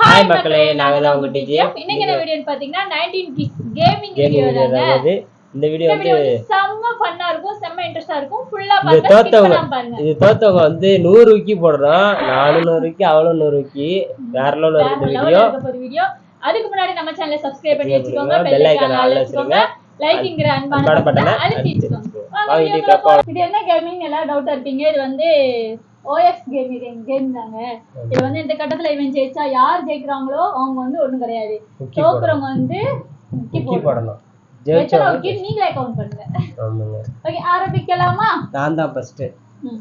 Hi மக்களே. நாங்க தான் உங்க டிஜிஎஃப் இன்னைக்கு என்ன வீடியோன்னு பாத்தீங்கன்னா 19 கிட்ஸ் கேமிங் கேம் வீடியோ தாங்க. இந்த வீடியோ வந்து செம்ம ஃபன்னா இருக்கும் செம்ம இன்ட்ரெஸ்டா இருக்கும். ஃபுல்லா பாருங்க தோத்தவங்க இது தோத்தவங்க வந்து நூறு விக்கி போடுறோம் நானும் நூறு விக்கி அவளும் நூறு விக்கி வேற லெவலில் இருக்கு வீடியோ போற வீடியோ அதுக்கு முன்னாடி நம்ம சேனலை சப்ஸ்கிரைப் பண்ணி வச்சுக்கோங்க பெல் ஐகான் ஆல்ல வச்சுக்கோங்க. லைக்ங்கிற அன்பான பட்டனை அழுத்தி வச்சுக்கோங்க. இது என்ன கேமிங் எல்லாம் டவுட்டா இருப்பீங்க. இது வந்து ஓஎஸ் கேமிங் கேம் தாங்க இது வந்து இந்த கட்டத்துல இவன் ஜெயிச்சா யார் ஜெயிக்கிறாங்களோ அவங்க வந்து ஒண்ணும் கிடையாது. தோக்குறவங்க வந்து நீங்களே கவுண்ட் பண்ணுங்க. ஓகே ஆரம்பிக்கலாமா? நான் தான் ஃபர்ஸ்ட் ம்.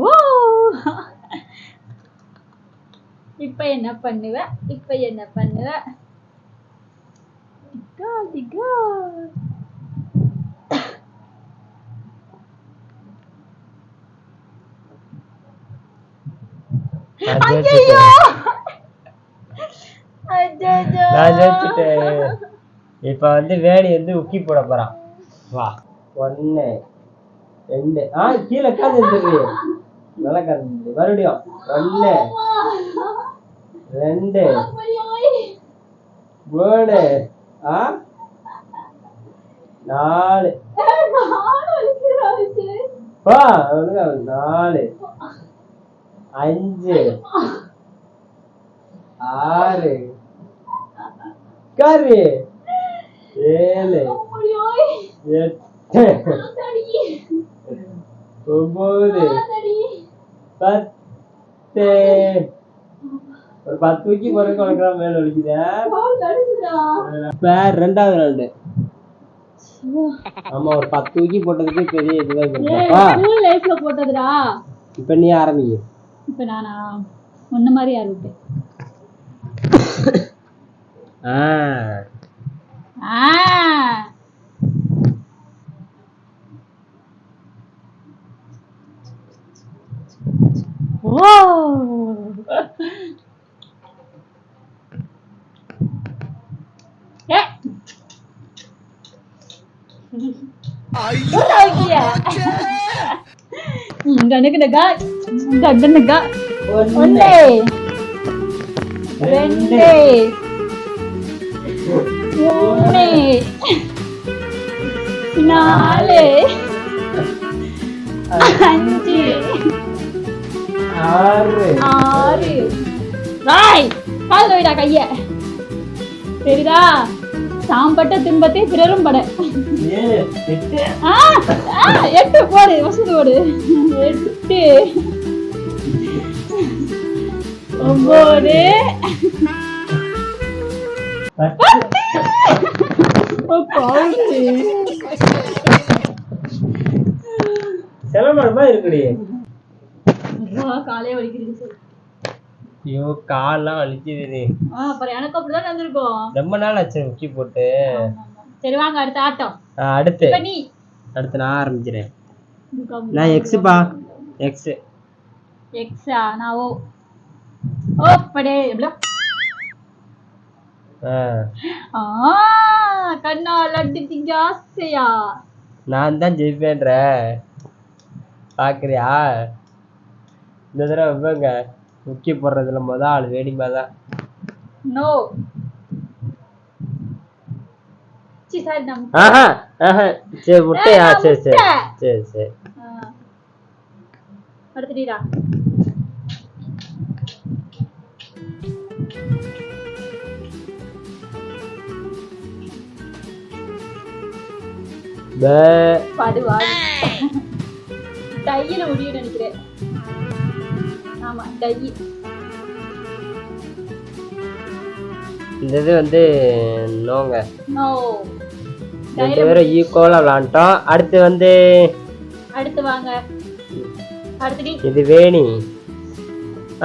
ஓ இப்ப என்ன பண்ணுவ? இப்ப என்ன பண்ணுவ? ஐயோ இப்ப வந்து வேணி வந்து உக்கி போட போறான். வா. ஒன்னு ரெண்டு. ஆ கீழே காது நல்லா காது. மறுபடியும் ஒன்னு ரெண்டு. மூணு ஆ? நாலு. பா ஒழுங்கா நாலு. அஞ்சு. ஆறு. கரு ஏழு. எட்டு. ஒன்பது பத்து. ஒரு பத்து வைக்கி பிறகு உனக்கு மேல வலிக்குதா? இப்ப ரெண்டாவது ரவுண்டு ஆமா ஒரு பத்து வைக்கி போட்டதுக்கு பெரிய இதுதான் போட்டதுடா? இப்ப நீ ஆரம்பிங்க இப்ப நானா? முன்ன மாதிரி விட்டேன்? ஆ. ஆ ஓ ஏ கண்ணு நகா ஒன்னு ரெண்டு மூணு நாலு அஞ்சு ஆறு ஆறு கால் வைடா கைய சரிதா சாம்பட்ட துன்பத்தை பிறரும் பட. எட்டு. போடு வசதி போடு. எட்டு. ஒன்பது. செலமானமா இருக்குடி. அப்பா, காலே வலிக்குது சார் ஐயோ கால்லாம் வலிக்குது அப்புறம் எனக்கு அப்படிதான் நடந்திருக்கும். ரொம்ப நாள் ஆச்சு முக்கி போட்டு. சரி வாங்க அடுத்த ஆட்டம். அடுத்து. நீ. அடுத்து நான் ஆரம்பிக்கிறேன். நான் எக்ஸுப்பா எக்ஸ் எக்ஸா நான் ஓ. ஓ படே எப்படியா ஆ. ஆ கண்ணா லட்டு திங்க ஆசையா? நான் தான் ஜெயிப்பேன்ற. பாக்குறியா? இந்த தடவை இவங்க முக்கி போடுறதுல முத ஆள் வேடிமா தான் நோ சி சாரி நம் ஆஹா ஆஹா. சரி முட்டையா ஏய், சரி சரி முட்டை. சரி சரி அடுத்துடா பே. பாடு வாடு டையில முடியும் நினைக்கிறேன். ஆமா டை இந்த இது வந்து நோங்க. நோ. ரெண்டு பேரும் ஈக்குவலாக விளாண்டோம். அடுத்து வந்து அடுத்து வாங்க. அடுத்து இது வேணி.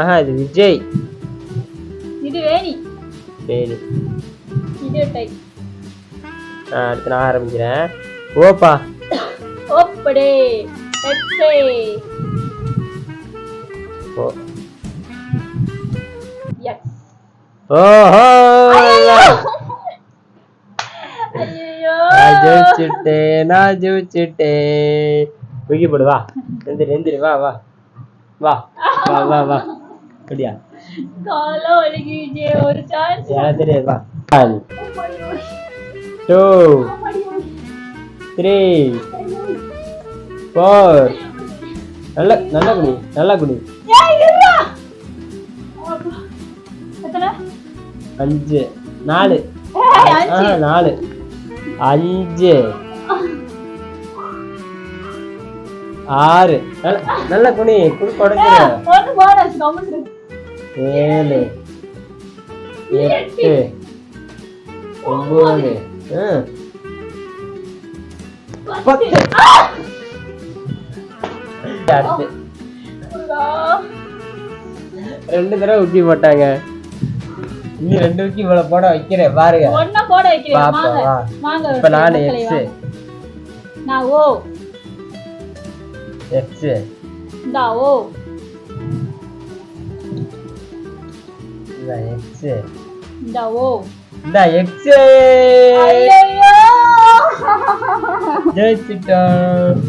ஆஹா இது விஜய். இது வேணி. வேணி. இது டை அடுத்து நான் ஆரம்பிக்கிறேன். ஓப்பா. ஒப்படே எக்ஸே ஓ எக்ஸ் ஓஹோ! நான் ஜெயிச்சுட்டேன் நான் ஜெயிச்சுட்டேன். தூக்கி போடு வா. எந்திரி எந்திரி வா வா. வா வா வா வா. அப்படியா? காலம் வலிக்குது ஒரு சான்ஸ் எனக்கு தெரியாது வா. ஒன் டூ த்ரீ ஃபோர் நல்ல நல்ல குடி நல்ல குடி அஞ்சு நாலு. நாலு அஞ்சு ஆறு நல்ல குனி குடி கொடுக்குற ஏழு எட்டு ஒன்பது பத்து ரெண்டு தடவை ஊக்கி போட்டாங்க இன்னும் ரெண்டு ஊக்கி இவ்வளவு போட வைக்கிறேன் பாருங்க. ஒண்ணா போட வைக்கிறேன் வாங்க இப்ப நாலு எக்ஸ். நான் ஓ. எக்ஸ். இந்தா ஓ. இந்த எக்ஸ். இந்தா ஓ. இந்த எக்ஸ்! ஜெயிச்சிட்டோம்.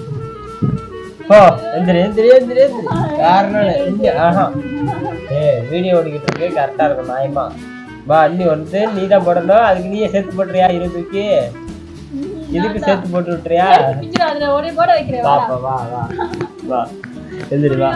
போ எந்திரி எந்திரி எந்திரி எந்திரி. காரணம் இல்ல. ஆஹா. ஏ வீடியோ ஓடிக்கிட்டு இருக்கு கரெக்டா இருக்கும் நியாயமா? வா அண்ணி வந்து நீ தான் போடணும். அதுக்கு நீயே சேர்த்து போட்டுறியா இருபதுக்கு இதுக்கு சேர்த்து போட்டு விட்டுறியா. பாப்பா வா வா. வா எந்திரி வா.